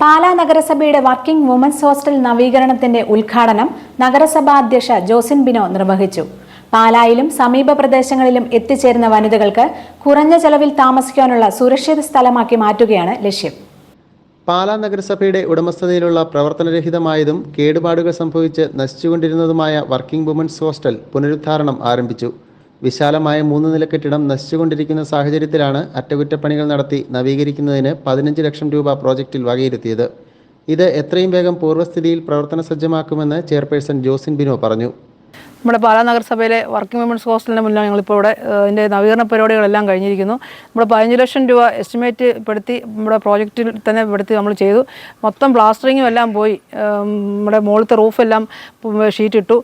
പാലാ നഗരസഭയുടെ working women's hostel നവീകരണത്തിന്റെ ഉദ്ഘാടനം നഗരസഭാ അധ്യക്ഷ ജോസിൻ ബിനോ നിർവഹിച്ചു. പാലായിലും സമീപ പ്രദേശങ്ങളിലും എത്തിച്ചേരുന്ന വനിതകൾക്ക് കുറഞ്ഞ ചെലവിൽ താമസിക്കാനുള്ള സുരക്ഷിത സ്ഥലമാക്കി മാറ്റുകയാണ് ലക്ഷ്യം. പാലാ നഗരസഭയുടെ ഉടമസ്ഥതയിലുള്ള പ്രവർത്തനരഹിതമായതും കേടുപാടുകൾ സംഭവിച്ച് നശിച്ചുകൊണ്ടിരുന്നതുമായ വർക്കിംഗ് വുമൻസ് ഹോസ്റ്റൽ പുനരുദ്ധാരണം ആരംഭിച്ചു. വിശാലമായ മൂന്ന് നില കെട്ടിടം നശിച്ചുകൊണ്ടിരിക്കുന്ന സാഹചര്യത്തിലാണ് അറ്റകുറ്റപ്പണികൾ നടത്തി നവീകരിക്കുന്നതിന് പതിനഞ്ച് ലക്ഷം രൂപ പ്രോജക്റ്റിൽ വകയിരുത്തിയത്. ഇത് എത്രയും വേഗം പൂർവസ്ഥിതിയിൽ പ്രവർത്തന സജ്ജമാക്കുമെന്ന് ചെയർപേഴ്സൺ ജോസിൻ ബിനോ പറഞ്ഞു. നമ്മുടെ പാലാ നഗരസഭയിലെ വർക്കിംഗ് വിമൻസ് ഹോസ്റ്റലിന് മുന്നിലാണ് ഞങ്ങളിപ്പോൾ ഇവിടെ ഇതിന്റെ നവീകരണ പരിപാടികളെല്ലാം കഴിഞ്ഞിരിക്കുന്നു. നമ്മുടെ പതിനഞ്ച് ലക്ഷം രൂപ എസ്റ്റിമേറ്റ് പെടുത്തി നമ്മുടെ പ്രോജക്റ്റിൽ തന്നെ പെടുത്തി നമ്മൾ ചെയ്തു. മൊത്തം പ്ലാസ്റ്ററിങ്ങും എല്ലാം പോയി. നമ്മുടെ മുകളിലത്തെ റൂഫെല്ലാം ഷീറ്റ് ഇട്ടു.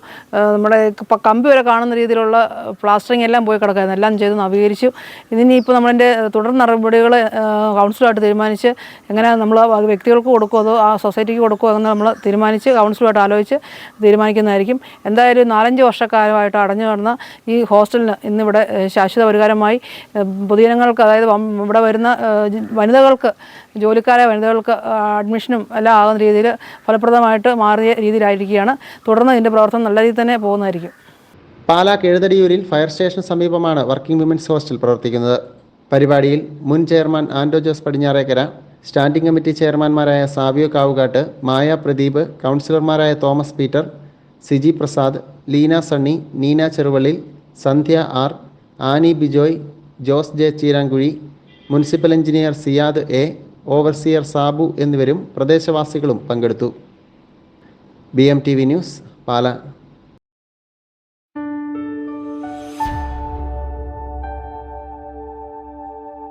നമ്മുടെ കമ്പി വരെ കാണുന്ന രീതിയിലുള്ള പ്ലാസ്റ്ററിങ് എല്ലാം പോയി കിടക്കായിരുന്നു എല്ലാം ചെയ്ത് നവീകരിച്ചു. ഇതിനിപ്പോൾ നമ്മളതിന്റെ തുടർ നടപടികൾ കൗൺസിലുമായിട്ട് തീരുമാനിച്ച് എങ്ങനെ നമ്മൾ വ്യക്തികൾക്ക് കൊടുക്കുമോ അതോ ആ സൊസൈറ്റിക്ക് കൊടുക്കുമോ എന്ന് നമ്മൾ തീരുമാനിച്ച് കൗൺസിലുമായിട്ട് ആലോചിച്ച് തീരുമാനിക്കുന്നതായിരിക്കും. എന്തായാലും നാലഞ്ച് വർഷക്കാലമായിട്ട് അടഞ്ഞു കിടന്ന ഈ ഹോസ്റ്റലിന് ഇന്നിവിടെ ശാശ്വത പരിഹാരമായി പൊതുജനങ്ങൾക്ക് അതായത് ഇവിടെ വരുന്ന വനിതകൾക്ക് ജോലിക്കാരായ വനിതകൾക്ക് അഡ്മിഷനും എല്ലാം ആകുന്ന രീതിയിൽ ഫലപ്രദമായിട്ട് മാറിയ രീതിയിലായിരിക്കുകയാണ്. തുടർന്ന് ഇതിന്റെ പ്രവർത്തനം നല്ല രീതിയിൽ തന്നെ പോകുന്നതായിരിക്കും. പാലാ കെഴുതടിയൂരിൽ ഫയർ സ്റ്റേഷന് സമീപമാണ് വർക്കിംഗ് വിമൻസ് ഹോസ്റ്റൽ പ്രവർത്തിക്കുന്നത്. പരിപാടിയിൽ മുൻ chairman Ando Jose Padinjarekkara standing committee ചെയർമാൻമാരായ Savio Kavukattu Maya Pradeep കൗൺസിലർമാരായ Thomas Peter Siji Prasad Leena Sunny Neena Cheruvallil Sandhya R Annie Bijoy Jose J Cheerankuzhi municipal engineer Siyad A overseer Sabu എന്നിവരും പ്രദേശവാസികളും പങ്കെടുത്തു. B M T V news Pala.